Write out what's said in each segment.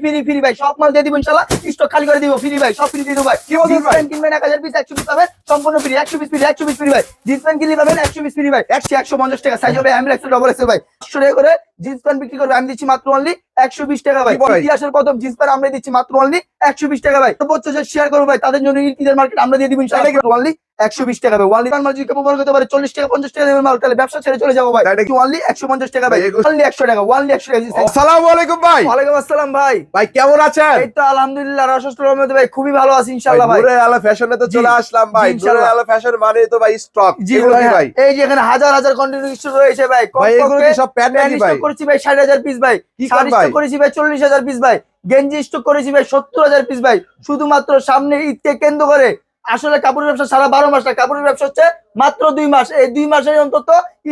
Free free free ভাই। সব মাল দিয়ে দিব ইনশাল্লাহ। স্টক খালি করে দিব ফ্রি ভাই। সব ফ্রি দিয়ে দিব ভাই। কি বলছেন ভাই? কিনবেন এক হাজার পিস একশো পিস পাবেন। সম্পূর্ণ ফ্রি একশো পিস ফ্রি একশো পিস ফ্রি ভাই। জিন্স প্যান্ট কিনলে পাবেন একশো পিস ফ্রি ভাই। একশো একশো পঞ্চাশ টাকা। সাইজ হবে আমি একশো ডবল এক্সেল ভাই। একশো টাকা করে জিন্স প্যান্ট বিক্রি করবে। আমি দিচ্ছি মাত্র অনলি একশো বিশ টাকা ভাই? ইতিহাসের প্রথম জিন্স প্যান্ট আমরা দিচ্ছি মাত্র অনলি একশো বিশ টাকা ভাই। সর্বোচ্চ যে শেয়ার করব ভাই। তাদের জন্য ঈদের মার্কেট আমরা দিয়ে দিব ইনশাআল্লাহ অনলি একশো বিশ টাকা ভাই। ওয়ানলি মাল যদি ব্যবহার করতে পারে চল্লিশ টাকা পঞ্চাশ টাকা দেবেন মাল তাহলে ব্যবসা ছেড়ে চলে যাব ভাই। তাই নাকি? ওয়ানলি একশো পঞ্চাশ টাকা ভাই। ওয়ানলি একশো টাকা ওয়ানলি একশো টাকা। আসসালামু আলাইকুম ভাই। ওয়ালাইকুম আসসালাম ভাই। ভাই কেমন আছেন? এই তো আলহামদুলিল্লাহ রহমতে ভাই খুবই ভালো আছি ইনশাআল্লাহ ভাই। নূরে আলো ফ্যাশনে তো চলে আসলাম ভাই। ইনশাল্লাহ। আলো ফ্যাশন মানে তো ভাই স্টক জি ভাই এই যে এখানে হাজার হাজার কন্টিনিউ স্টোর রয়েছে ভাই। ভাই এগুলো কি সব প্যান্ট নাকি ভাই? করেছি ভাই ষাট হাজার পিস ভাই। কি? স্টক করেছি ভাই চল্লিশ হাজার পিস ভাই। গেঞ্জি স্টক করেছি ভাই সত্তর হাজার পিস ভাই। শুধুমাত্র সামনে ঈদকে কেন্দ্র করে আসলে কাপড়ের ব্যবসা সারা বারো মাস না কাপড়ের ব্যবসা হচ্ছে মাত্র দুই মাস। এই দুই মাসের অন্তত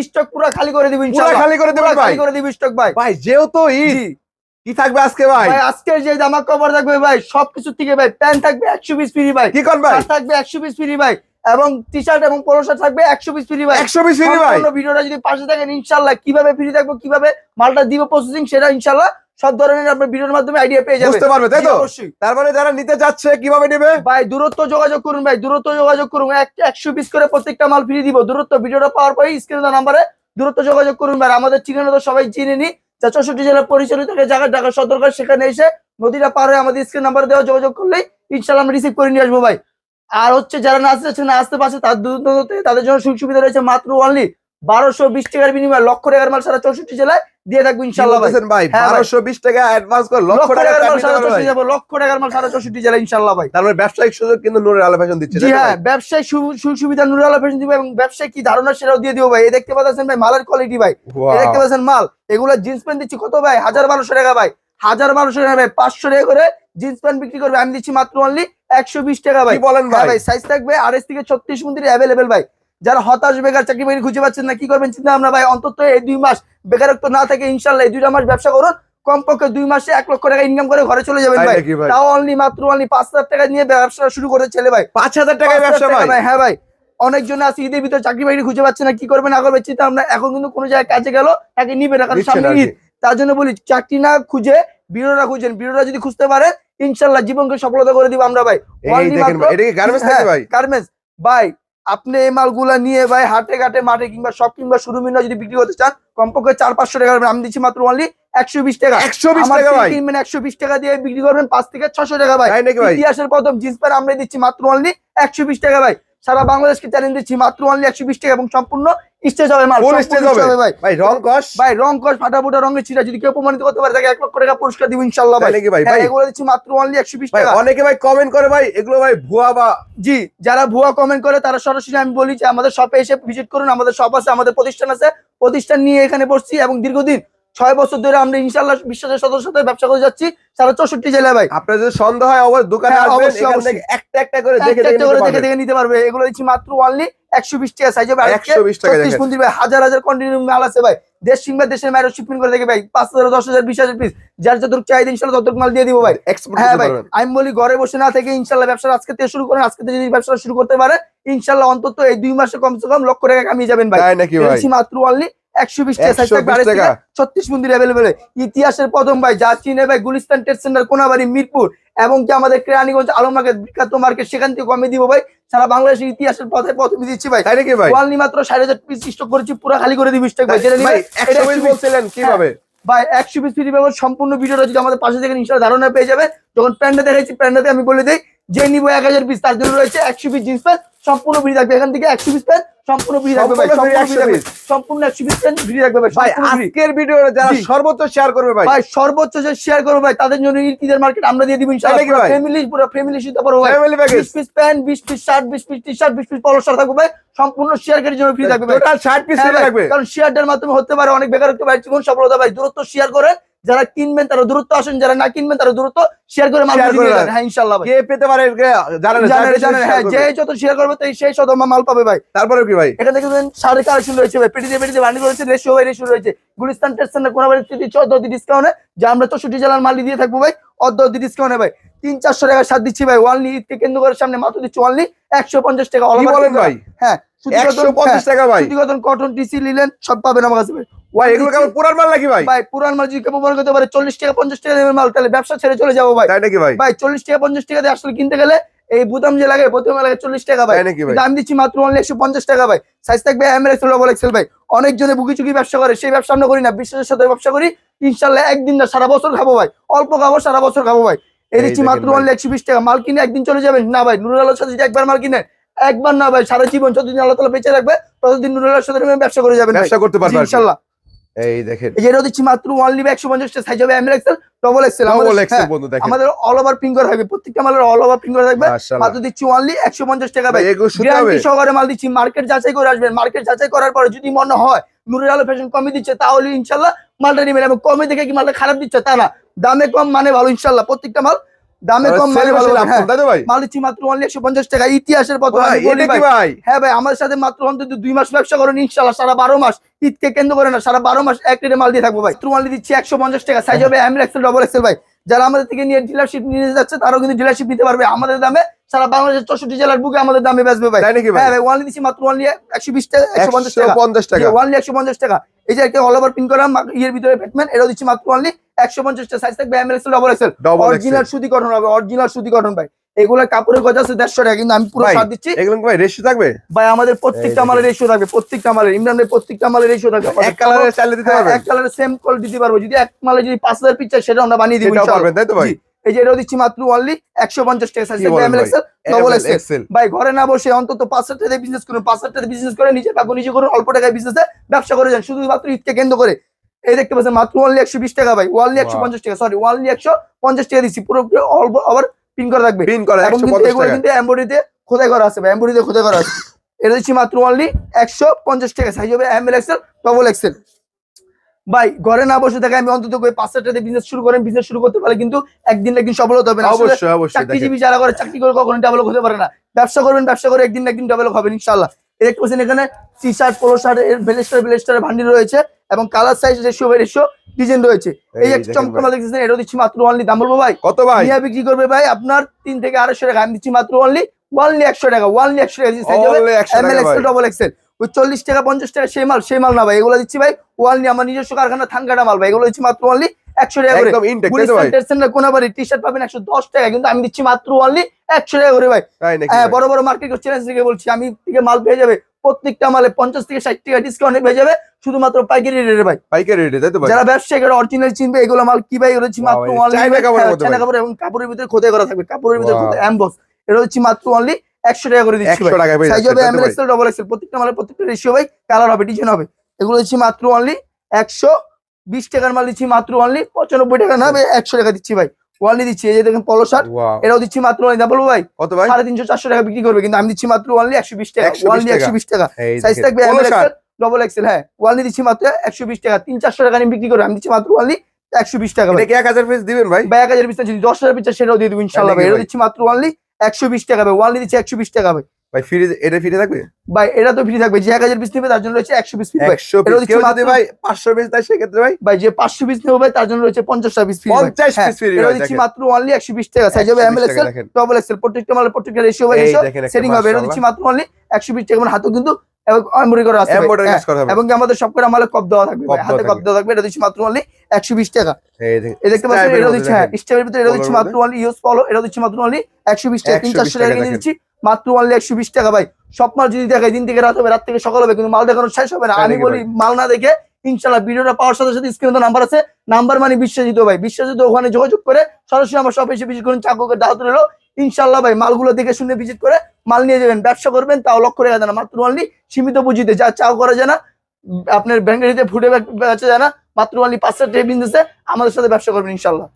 স্টক পুরো খালি করে দিবি খালি করে দেবেন খালি করে দিব স্টক ভাই। ভাই যেহেতু ঈদ কি থাকবে আজকে ভাই? আজকে যে জামা কাপড় থাকবে ভাই সবকিছু থেকে ভাই প্যান্ট থাকবে একশো পিস ফ্রি ভাই। কি ভাই? থাকবে একশো পিস ফ্রি ভাই। এবং টি শার্ট এবং শার্ট থাকবে একশো পিস ফ্রি ভাই। একশো বিশ ফ্রি ভাই। ভিডিওটা যদি পাশে থাকেন ইনশাল্লাহ কীভাবে ফ্রি থাকব কীভাবে মালটা দিব প্রসেসিং সেটা ইনশাল্লাহ সব ধরনের আপনার ভিডিওর মাধ্যমে আইডিয়া পেয়ে যাবেন। বুঝতে পারবে তাই তো? অবশ্যই। তার মানে যারা নিতে যাচ্ছে কীভাবে নেবে? ভাই দূরত্ব যোগাযোগ করুন ভাই দূরত্ব যোগাযোগ করুন। এক একশো পিস করে প্রত্যেকটা মাল ফ্রি দিব। দূরত্ব ভিডিওটা পাওয়ার পরে স্ক্রিনে নাম্বারে দূরত্ব যোগাযোগ করুন ভাই। আমাদের ঠিকানা তো সবাই চিনে নি যা চৌষট্টি জেলা পরিচালিত থেকে জায়গা ঢাকা সদরকার সেখানে এসে নদীটা পার হয়ে আমাদের স্ক্রিন নাম্বার দেওয়া যোগাযোগ করলেই ইনশাল্লাহ আমরা রিসিভ করে নিয়ে আসব ভাই। আর হচ্ছে যারা না আসতে না আসতে পারছে তার দূর তাদের জন্য সুযোগ সুবিধা রয়েছে মাত্র অনলি বারোশো বিশ টাকার বিনিময়ে লক্ষ টাকার মাল সারা চৌষট্টি জেলায় দিয়ে থাকব ইনশাল্লাহ ভাই। বলতেছেন ভাই হ্যাঁ ভাই। বারোশো বিশ টাকা অ্যাডভান্স করে লক্ষ লক্ষ টাকার মাল সারা চৌষট্টি যাব লক্ষ টাকার মাল সারা চৌষট্টি জেলায় ইনশাল্লাহ ভাই। তার ব্যবসায়িক সুযোগ কিন্তু নূরের আলো ফ্যাশন দিচ্ছে হ্যাঁ? ব্যবসায় সু- সুযোগ সুবিধা নুরাল ফ্যাশন দিব এবং ব্যবসায় কি ধারণা সেটাও দিয়ে দিব ভাই। এই দেখতে পাচ্ছেন ভাই মালের কোয়ালিটি ভাই। দেখতে পাচ্ছেন মাল এগুলো জিন্স প্যান্ট দিচ্ছি কত ভাই? হাজার বারোশো টাকা ভাই। হাজার বারোশো টাকা ভাই পাঁচশো টাকা করে জিন্স প্যান্ট বিক্রি করবে। আমি দিচ্ছি মাত্র অনলি একশো বিশ টাকা ভাই। বলেন হ্যাঁ ভাই? ভাই সাইজ থাকবে আড়াইশ থেকে ছত্রিশ মন্দির অ্যাভেলেবেল ভাই। যারা হতাশ বেকার চাকরি বাকরি খুঁজে পাচ্ছেন না কি করবেন চিন্তা ভাবনা? ভাই অন্তত এই দুই মাস বেকারত্ব না থাকে ইনশাল্লাহ এই দুইটা মাস ব্যবসা করুন। কমপক্ষে দুই মাসে এক লক্ষ টাকা ইনকাম করে ঘরে চলে যাবেন ভাই। তাও অনলি মাত্র অনলি পাঁচ হাজার টাকা নিয়ে ব্যবসা শুরু করে ছেলে ভাই। পাঁচ হাজার পাঁচ ব্যবসা ভাই? হ্যাঁ ভাই। অনেকজন আছে ঈদের ভিতরে চাকরি বাকরি খুঁজে পাচ্ছে না কি করবে না করবে চিন্তা আমরা এখন কিন্তু কোনো জায়গায় কাজে গেল তাকে নিবে না কারণ সামনে। ঈদ। তার জন্য বলি চাকরি না খুঁজে বিরোধা খুঁজেন। বিরোধা যদি খুঁজতে পারে ইনশাল্লাহ জীবনকে সফলতা করে দিব আমরা ভাই। গার্মেন্টস ভাই আপনি এই মালগুলা নিয়ে ভাই হাটে ঘাটে মাঠে কিংবা সব কিংবা শুরু মিনা যদি বিক্রি করতে চান কমপক্ষে চার পাঁচশো টাকা আমি দিচ্ছি মাত্র অনলি একশো বিশ টাকা। একশো বিশ টাকা ভাই? কিনবেন একশো বিশ টাকা দিয়ে বিক্রি করবেন পাঁচ থেকে ছশো টাকা ভাই। ইতিহাসের প্রথম জিন্স প্যান্ট আমরা দিচ্ছি মাত্র অনলি একশো বিশ টাকা ভাই। সারা বাংলাদেশকে চ্যালেঞ্জ দিচ্ছি মাত্র অনলি একশো বিশ টাকা এবং সম্পূর্ণ স্টেজ হবে মাল Full হবে। ভাই। ভাই রং কস ভাই রং কস ফাটা ফুটা রঙের ছিটা যদি কেউ প্রমাণিত করতে পারে তাকে এক লক্ষ টাকা পুরস্কার দিব ইনশাল্লাহ ভাই। ভাই? হ্যাঁ, ভাই এগুলো দিচ্ছি মাত্র অনলি একশো বিশ টাকা। অনেকে ভাই কমেন্ট করে ভাই এগুলো ভাই ভুয়া বা জি যারা ভুয়া কমেন্ট করে তারা সরাসরি আমি বলি যে আমাদের শপে এসে ভিজিট করুন আমাদের শপ আছে আমাদের প্রতিষ্ঠান আছে। প্রতিষ্ঠান নিয়ে এখানে বসছি এবং দীর্ঘদিন ছয় বছর ধরে আমরা ইনশাল্লাহ বিশ্বাসের সদস্য সাথে ব্যবসা করে যাচ্ছি। সারা চৌষট্টি জেলায় ভাই। আপনার যদি সন্দেহ হয় অবশ্যই দোকানে হ্যাঁ, আসবেন একটা একটা করে দেখে দেখে দেখে নিতে পারবে। এগুলো দিচ্ছি মাত্র অনলি একশো বিশ টাকা সাইজ হবে 120 টাকা দেখেন। মন্দির ভাই হাজার হাজার কন্টিনিউ মাল আছে ভাই। দেশ কিংবা দেশের বাইরে শিপমেন্ট করে দেখে ভাই। পাঁচ হাজার দশ হাজার বিশ হাজার পিস যার যতটুকু চাহিদা ইনশাল্লাহ ততটুকু মাল দিয়ে দিব ভাই। হ্যাঁ ভাই আমি বলি ঘরে বসে না থেকে ইনশাল্লাহ ব্যবসা আজকে থেকে শুরু করেন। আজকে যদি ব্যবসা শুরু করতে পারে ইনশাল্লাহ অন্তত এই দুই মাসে কমসে কম লক্ষ টাকা কামিয়ে যাবেন ভাই। নাকি মাত্র অনলি একশো বিশ টাকা size 120 থাকবে আড়াইশ টাকা। থেকে ছত্রিশ মন্দির অ্যাভেলেবেল ইতিহাসের প্রথম ভাই যা চিনে ভাই গুলিস্তান ট্রেড সেন্টার কোনাবাড়ি মিরপুর এবং কি আমাদের কেরানীগঞ্জ বিখ্যাত মার্কেট সেখান থেকে কমে দিব ভাই। সারা বাংলাদেশের ইতিহাসের পথে প্রথমে দিচ্ছি ভাই। তাই নাকি ভাই? মাত্র ষাট হাজার পিস স্টক করেছি পুরো খালি করে দিব স্টক ভাই। যেটা একশো এটা পিস 120 বলছিলেন কীভাবে? ভাই একশো পিস ফ্রি সম্পূর্ণ ভিডিওটা যদি আমাদের পাশে থেকে ইনশাল্লাহ ধারণা পেয়ে যাবে। যখন প্যান্ডে দেখাচ্ছি প্যান্ডাতে আমি বলে দিই যে নিবো এক হাজার পিস তার জন্য রয়েছে একশো পিস জিন্স প্যান্ট সম্পূর্ণ ফ্রি থাকবে। এখান থেকে একশো পিস প্যান্ট সম্পূর্ণ ফ্রি থাকবে ভাই সম্পূর্ণ free সম্পূর্ণ free 100 থাকবে। piece। সম্পূর্ণ একশো পিস প্যান্ট ফ্রি থাকবে ভাই ভাই আজকের ভিডিও যারা সর্বোচ্চ শেয়ার করবে ভাই। ভাই সর্বোচ্চ যে শেয়ার করব ভাই তাদের জন্য ঈদের মার্কেট আমরা দিয়ে দিব ইনশাআল্লাহ? ফ্যামিলি পুরো ফ্যামিলি পারব ভাই family package 20 piece pant 20 piece shirt 20 piece T shirt 20 piece polo shirt থাকবে ভাই। সম্পূর্ণ শেয়ার কের জন্য ফ্রি থাকবে টোটাল 60 পিস থাকবে কারণ শেয়ারটার মাধ্যমে হতে পারে অনেক বেকারত্ব ভাই জীবন সফলতা ভাই দূরত্ব শেয়ার করেন যারা কিনবেন তারা দূরত্ব আসেন যারা না কিনবেন তারা দূরত্ব শেয়ার করে। হ্যাঁ ইনশাআল্লাহ ভাই কে পেতে পারে জানেন জানেন জানেন হ্যাঁ যে যত শেয়ার করবে তাই সেই শত মাল পাবে ভাই। তারপরে কি ভাই? এখান দেখবেন সাড়ে কালেকশন রয়েছে ভাই পেটিতে পেটিতে বান্ডি রয়েছে রেশিও ভাই রেশিও রয়েছে। গুলিস্তান টেস্টান কোনাবাড়ি থেকে চোদ্দ ডিসকাউন্টে যা আমরা চৌষট্টি জেলার মালি দিয়ে থাকব ভাই অর্ধ ডিসকাউন্টে ভাই। তিন চারশো টাকা সাত দিচ্ছি ভাই ওয়ানলি ঈদকে কেন্দ্র করে সামনে মাত্র দিচ্ছি ওয়ানলি একশো পঞ্চাশ টাকা ভাই? হ্যাঁ টাকা ভাই। কটন টিসি নিলেন সব পাবেন আমার কাছে। ভাই। ভাই এগুলো কেমন পুরান মাল নাকি ভাই? ভাই পুরান মাল যদি কেউ করতে পারে চল্লিশ টাকা পঞ্চাশ টাকা দেবেন মাল তাহলে ব্যবসা ছেড়ে চলে যাব ভাই। তাই নাকি ভাই? ভাই চল্লিশ টাকা পঞ্চাশ টাকা দিয়ে আসলে কিনতে গেলে এই বুতাম যে লাগে প্রথমে লাগে চল্লিশ টাকা ভাই। তাই নাকি ভাই? দাম দিচ্ছি মাত্র অনলি একশো পঞ্চাশ টাকা ভাই। সাইজ থাকবে এম ডবল এক্সেল ভাই। অনেকজনে বুকি চুকি ব্যবসা করে সেই ব্যবসা আমরা করি না বিশ্বাসের সাথে ব্যবসা করি। ইনশাল্লাহ একদিন না সারা বছর খাব ভাই। অল্প খাব সারা বছর খাব ভাই। এই দিচ্ছি মাত্র। অনলি একশো বিশ টাকা। মাল কিনে একদিন চলে যাবেন? না ভাই নুরুল আলোর সাথে একবার মাল কিনেন একবার না ভাই সারা জীবন যতদিন আল্লাহ তালা বেঁচে রাখবে ততদিন সাথে ব্যবসা করে যাবেন ব্যবসা করতে জি, পারবে আর কি। ইনশাল্লাহ। এই দেখেন। এই যে দিচ্ছি মাত্র ওয়ানলি একশো পঞ্চাশ টাকা সাইজ হবে M XL double XL double XL বন্ধু দেখেন। আমাদের অল ওভার ফিঙ্গার থাকবে প্রত্যেকটা মালের অল ওভার ফিঙ্গার থাকবে। মাত্র দিচ্ছি অনলি একশো পঞ্চাশ টাকা ভাই। ভাই এগুলো শুতে হবে। গ্যারান্টি সহকারে মাল দিচ্ছি মার্কেট যাচাই করে আসবেন। মার্কেট যাচাই করার পরে যদি মনে হয় নুরের আলো ফ্যাশন কমে দিচ্ছে তাহলে ইনশাল্লাহ মালটা নেবেন। এবং কমে দেখে কি মালটা খারাপ দিচ্ছে তা না। দামে কম মানে ভালো ইনশাল্লাহ। প্রত্যেকটা মাল দামে কম মানে ভালো হ্যাঁ ভাই দিচ্ছি মাত্র অনলি টাকা ইতিহাসের ভাই এটা কি ভাই, ভাই? হ্যাঁ ভাই আমাদের সাথে মাত্র অন্তত দুই মাস ব্যবসা করেন সারা বারো মাস। ঈদকে কেন্দ্র করে না সারা বারো মাস এক রেটে মাল দিয়ে থাকব ভাই। দিচ্ছি টাকা সাইজ হবে এম এক্সেল ডবল এক্সেল ভাই। যারা আমাদের থেকে নিয়ে ডিলারশিপ নিয়ে যাচ্ছে তারাও কিন্তু ডিলারশিপ নিতে পারবে। আমাদের দামে সারা বাংলাদেশের চৌষট্টি জেলার বুকে আমাদের দামে বেচবে ভাই। ভাই? হ্যাঁ ভাই ওয়ানলি দিচ্ছি মাত্র ওয়ানলি একশো বিশ টাকা একশো পঞ্চাশ টাকা। পঞ্চাশ টাকা। ওয়ানলি একশো পঞ্চাশ টাকা। এই যে একটা অল ওভার পিন করা ইয়ের ভিতরে ব্যাটম্যান এটাও দিচ্ছি মাত্র ওয়ানলি একশো সাইজ থাকবে M XL double XL original সুতি কটন হবে অরিজিনাল সুতি কটন ভাই। এগুলোর কাপড়ের গজ আছে দেড়শো টাকা কিন্তু আমি পুরো দিচ্ছি। এগুলো ভাই রেশি থাকবে? ভাই আমাদের প্রত্যেকটা মালের রেশিও থাকবে প্রত্যেকটা মালের ইমরান ভাই প্রত্যেকটা মালের রেশিও থাকবে। এক কালারের চাইলে দিতে হ্যাঁ, এক কালারের সেম কোয়ালিটি দিতে পারব। যদি এক মালে যদি পাঁচ হাজার পিস সেটা আমরা বানিয়ে দিব সেটাও পারবেন তাই তো ভাই? এই যে দিচ্ছি মাত্র অনলি একশো পঞ্চাশ টাকা সাইজ? এক্সেল ডবল এক্সেল ভাই? ঘরে না বসে অন্তত পাঁচ হাজার টাকা বিজনেস করুন পাঁচ হাজার টাকা বিজনেস করে নিজে পাবো নিজে করুন অল্প টাকায় বিজনেসে ব্যবসা করে যান। শুধুমাত্র ঈদকে কেন্দ্র করে এই দেখতে পাচ্ছেন মাত্র অনলি একশো বিশ টাকা ভাই ওয়ানলি একশো পঞ্চাশ টাকা সরি ওয়ানলি একশো পঞ্চাশ টাকা দিচ্ছি পুরো অল্প আবার পিন করা থাকবে। পিন করা একশো কিন্তু এমব্রয়ডারিতে খোদাই করা আছে ভাই এমব্রয়ডারিতে খোদাই করা আছে। এটা দিচ্ছি মাত্র অনলি একশো পঞ্চাশ টাকা সাইজ হবে M L XL double XL ভাই ঘরে না বসে থাকে আমি অন্তত করে পাঁচ হাজার টাকা বিজনেস শুরু করেন বিজনেস শুরু করতে পারলে কিন্তু একদিন না একদিন সফল হতে হবে না। অবশ্যই অবশ্যই চাকরিজীবী যারা করে চাকরি করে কখনো ডেভেলপ হতে পারে না। ব্যবসা করবেন ব্যবসা করে একদিন না একদিন ডেভেলপ হবেন ইনশাল্লাহ দেখতে পাচ্ছেন এখানে টি শার্ট পোলো শার্ট এর ভেলেস্টার ভেলেস্টারের ভান্ডিল রয়েছে এবং colour size ratio by ratio design রয়েছে। এই ভাই। মাল দেখতেছেন এটা দিচ্ছি মাত্র অনলি দাম বলব ভাই? কত ভাই? মিয়া বিক্রি করবে ভাই আপনার তিন থেকে আড়াইশো টাকা। আমি দিচ্ছি মাত্র অনলি ওয়ানলি একশো টাকা ওয়ানলি একশো টাকা। সাইজ হবে Only 100 M L XL double XL ওই চল্লিশ টাকা পঞ্চাশ টাকা সেই মাল সেই মাল না ভাই। এগুলো দিচ্ছি ভাই ওয়ানলি আমার নিজস্ব কারখানা থান কাটা মাল ভাই। এগুলো দিচ্ছি মাত্র অনলি একশো টাকা করে। ভাই? কোনাবাড়ি টি শার্ট পাবেন একশো দশ টাকা। কিন্তু আমি দিচ্ছি মাত্র অনলি একশো টাকা করে ভাই। হ্যাঁ বড় বড় মার্কেট চ্যালেঞ্জ থেকে বলছি আমি থেকে মাল পেয়ে যাবে। প্রত্যেকটা মালে পঞ্চাশ থেকে ষাট টাকা ডিসকাউন্টে পেয়ে যাবে শুধুমাত্র পাইকারি রেটে ভাই। পাইকারি রেটে তাই তো ভাই? যারা ব্যবসায়ী অরিজিনাল চিনবে এগুলো মাল কি ভাই? হচ্ছে মাত্র অনলি চায়না ভাই। কাপড় এবং কাপড়ের ভিতরে খোদাই করা থাকবে। কাপড়ের ভিতরে. অ্যাম্বস এটা হচ্ছে মাত্র অনলি একশো টাকা করে দিচ্ছি একশো ভাই। টাকায় পেয়ে সাইজ হবে এম এক্সেল ডবল এক্সেল প্রত্যেকটা মালের প্রত্যেকটা রেশিও ভাই কালার হবে ডিজাইন হবে। এগুলো হচ্ছে মাত্র অনলি একশো বিশ টাকার মাল দিচ্ছি মাত্র অনলি পঁচানব্বই টাকা না একশো টাকা দিচ্ছি ভাই। অনলি দিচ্ছি এই যে দেখেন পলো শার্ট. এটাও দিচ্ছি মাত্র অনলি বলব ভাই। কত ভাই? সাড়ে তিনশো চারশো টাকা বিক্রি করবে কিন্তু আমি দিচ্ছি মাত্র অনলি একশো বিশ টাকা 120 অনলি টাকা। একশো বিশ টাকা। সাইজ থাকবে। ডবল এক্সেল হ্যাঁ ওয়ানলি দিচ্ছি মাত্র একশো বিশ টাকা তিন চারশো টাকা আমি বিক্রি করে আমি দিচ্ছি মাত্র অনলি একশো বিশ টাকা ভাই। এক হাজার পিস দিবেন ভাই? এক হাজার পিস যদি দশ হাজার পিস সেটাও দিয়ে দেবো ইনশাল্লাহ ভাই এটা দিচ্ছি মাত্র অনলি একশো বিশ টাকা ভাই ওয়ানলি দিচ্ছি একশো বিশ টাকা ভাই। ভাই ফ্রি এটা ফ্রি থাকবে? ভাই এটা তো ফ্রি থাকবে যে এক হাজার পিস নেবে তার জন্য রয়েছে একশো পিস ফ্রি ভাই। পিস কেউ যদি ভাই পাঁচশো পিস দেয় সেক্ষেত্রে ভাই ভাই যে পাঁচশো পিস নেবে ভাই তার জন্য রয়েছে পঞ্চাশটা পিস ফ্রি পঞ্চাশ পিস ফ্রি এটা দিচ্ছি মাত্র অনলি একশো বিশ টাকা। সাইজ হবে M L XL double XL প্রত্যেকটা মালের প্রত্যেকটা রেশিও ভাই রেশিও সেটিং হবে এটা দিচ্ছি মাত্র অনলি একশো বিশ টাকা। মানে হাতেও কিন্তু। Embroidery হ্যাঁ। এবং আমাদের সব করে আমাদের কপ দেওয়া থাকবে হাতে কপ দেওয়া থাকবে এটা দিচ্ছি মাত্র অনলি একশো বিশ টাকা। এই দেখতে পাচ্ছেন এটা দিচ্ছি হ্যাঁ স্টেপের ভিতরে এটা দিচ্ছি মাত্র অনলি ইউজ ফলো এটা দিচ্ছি মাত্র অনলি একশো বিশ টাকা তিন চারশো টাকা টাকা দিচ্ছি মাত্র অনলি একশো বিশ টাকা ভাই। সব মাল যদি দেখায় দিন থেকে রাত হবে রাত থেকে সকাল হবে কিন্তু মাল দেখানো শেষ হবে না। আমি বলি মাল না দেখে ইনশাল্লাহ ভিডিওটা পাওয়ার সাথে সাথে স্ক্রিনে নাম্বার আছে। নাম্বার মানে বিশ্বাসিত ভাই। বিশ্বাসিত ওখানে যোগাযোগ করে সরাসরি আমার শপ এসে ভিজিট করুন চাকুকে দাওয়াত রইল। ইনশাল্লাহ ভাই মালগুলো দেখে শুনে ভিজিট করে মাল নিয়ে যাবেন। ব্যবসা করবেন তাও লক্ষ্য টাকা দেয় না মাত্র অনলি সীমিত পুঁজিতে। যা চাও করা যায় না। আপনার ব্যাংকের ফুটে বেচা যায় না। মাত্র অনলি পাঁচ হাজার টাকা বিজনেসে আমাদের সাথে ব্যবসা করবেন ইনশাল্লাহ